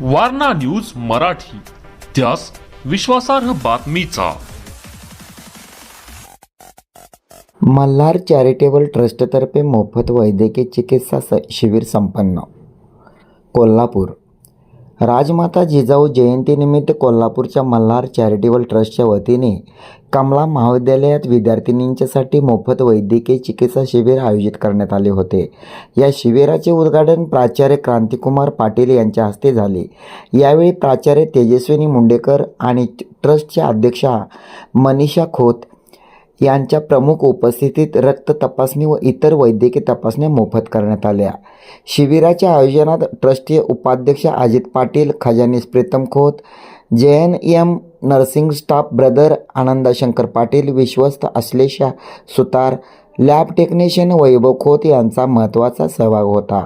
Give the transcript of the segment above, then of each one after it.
Warna news Marathi. त्यास विश्वासार्ह बातमीचा. मल्हार चॅरिटेबल ट्रस्टतर्फे मोफत वैद्यकीय चिकित्सा स शिबिर संपन्न. कोल्हापूर राजमाता जिजाऊ जयंतीनिमित्त कोल्हापूरच्या मल्हार चॅरिटेबल ट्रस्टच्या वतीने कमला महाविद्यालयात विद्यार्थिनींच्यासाठी मोफत वैद्यकीय चिकित्सा शिबिर आयोजित करण्यात आले होते. या शिबिराचे उद्घाटन प्राचार्य क्रांतिकुमार पाटील यांच्या हस्ते झाले. यावेळी प्राचार्य तेजस्विनी मुंडेकर आणि ट्रस्टच्या अध्यक्षा मनीषा खोत यांच्या प्रमुख उपस्थितीत रक्त तपासणी व इतर वैद्यकीय तपासण्या मोफत करण्यात आल्या. शिबिराच्या आयोजनात ट्रस्टीय उपाध्यक्ष Ajit Patil खजानीस Pritam Khot J N M nursing staff brother Anandashankar Patil विश्वस्त अश्लेषा सुतार लॅब टेक्निशियन वैभव खोत यांचा महत्त्वाचा सहभाग होता.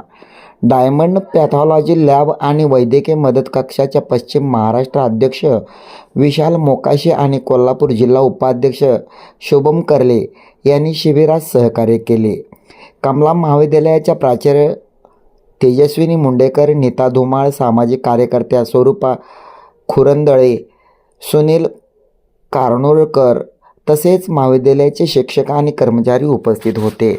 डायमंड पॅथॉलॉजी लॅब आणि वैद्यकीय मदत कक्षाच्या पश्चिम महाराष्ट्र अध्यक्ष विशाल मोकाशे आणि कोल्हापूर जिल्हा उपाध्यक्ष शुभम कर्ले यांनी शिबिरात सहकार्य केले. कमला महाविद्यालयाच्या प्राचार्य तेजस्विनी मुंडेकर नीता धुमाळ सामाजिक कार्यकर्त्या स्वरूपा खुरंदळे सुनील कारनोळकर तसेच महाविद्यालयाचे शिक्षक आणि कर्मचारी उपस्थित होते.